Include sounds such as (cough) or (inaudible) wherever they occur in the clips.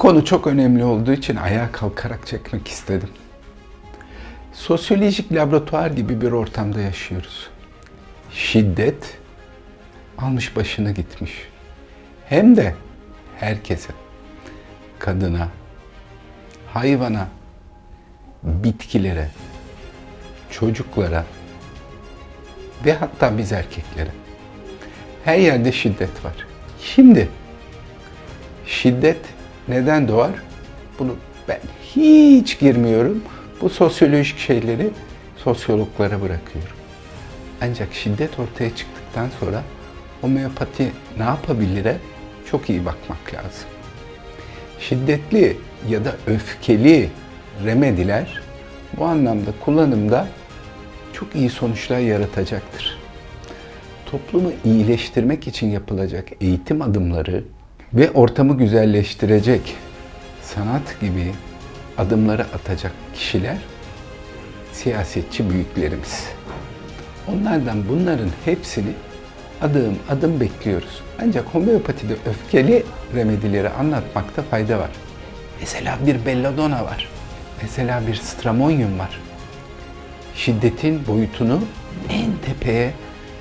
konu çok önemli olduğu için ayağa kalkarak çekmek istedim. Sosyolojik laboratuvar gibi bir ortamda yaşıyoruz. Şiddet almış başını gitmiş. Hem de herkese. Kadına, hayvana, bitkilere, çocuklara ve hatta biz erkeklere. Her yerde şiddet var. Şimdi şiddet neden doğar? Bunu ben hiç girmiyorum. Bu sosyolojik şeyleri sosyologlara bırakıyorum. Ancak şiddet ortaya çıktıktan sonra homeopati ne yapabilire çok iyi bakmak lazım. Şiddetli ya da öfkeli remediler bu anlamda kullanımda çok iyi sonuçlar yaratacaktır. Toplumu iyileştirmek için yapılacak eğitim adımları ve ortamı güzelleştirecek sanat gibi adımları atacak kişiler siyasetçi büyüklerimiz. Onlardan bunların hepsini adım adım bekliyoruz. Ancak homeopatide öfkeli remedileri anlatmakta fayda var. Mesela bir belladonna var. Mesela bir stramonyum var. Şiddetin boyutunu en tepeye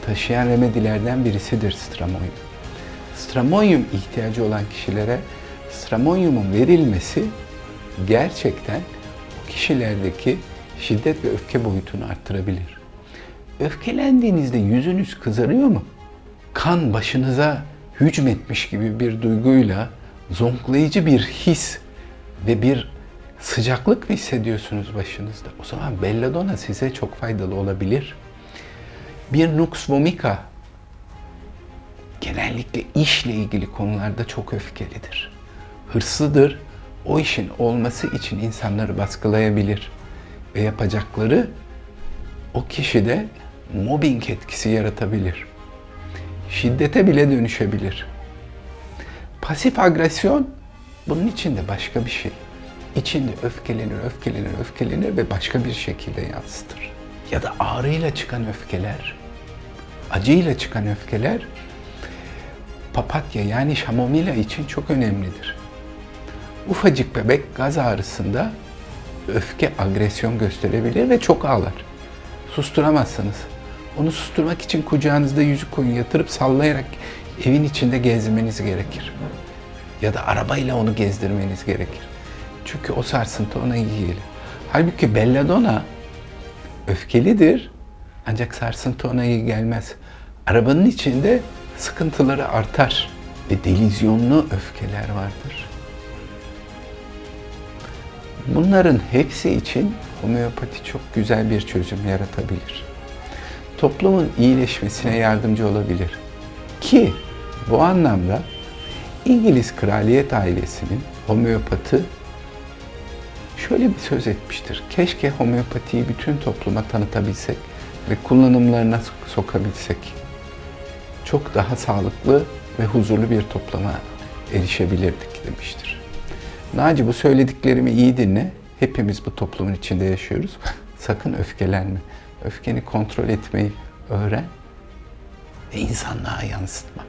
taşıyan remedilerden birisidir stramonyum. Stramonyum ihtiyacı olan kişilere stramonyumun verilmesi gerçekten o kişilerdeki şiddet ve öfke boyutunu arttırabilir. Öfkelendiğinizde yüzünüz kızarıyor mu? Kan başınıza hücmetmiş gibi bir duyguyla zonklayıcı bir his ve bir sıcaklık mı hissediyorsunuz başınızda? O zaman belladonna size çok faydalı olabilir. Bir nux vomica genellikle işle ilgili konularda çok öfkelidir. Hırslıdır. O işin olması için insanları baskılayabilir. Ve yapacakları o kişide mobbing etkisi yaratabilir. Şiddete bile dönüşebilir. Pasif agresyon bunun içinde başka bir şey. İçinde öfkelenir, öfkelenir, öfkelenir ve başka bir şekilde yansıtır. Ya da ağrıyla çıkan öfkeler, acıyla çıkan öfkeler papatya yani şamomila için çok önemlidir. Ufacık bebek gaz ağrısında öfke, agresyon gösterebilir ve çok ağlar. Susturamazsınız. Onu susturmak için kucağınızda yüzük koyun yatırıp sallayarak evin içinde gezmeniz gerekir. Ya da arabayla onu gezdirmeniz gerekir. Çünkü o sarsıntı ona iyi gelir. Halbuki belladonna öfkelidir ancak sarsıntı ona iyi gelmez. Arabanın içinde sıkıntıları artar ve delizyonlu öfkeler vardır. Bunların hepsi için homeopati çok güzel bir çözüm yaratabilir. Toplumun iyileşmesine yardımcı olabilir. Ki bu anlamda İngiliz kraliyet ailesinin homeopatı şöyle bir söz etmiştir. Keşke homeopatiyi bütün topluma tanıtabilsek ve kullanımlarına sokabilsek. Çok daha sağlıklı ve huzurlu bir topluma erişebilirdik demiştir. Naci bu söylediklerimi iyi dinle. Hepimiz bu toplumun içinde yaşıyoruz. (laughs) Sakın öfkelenme. Öfkeni kontrol etmeyi öğren ve insanlığa yansıtma.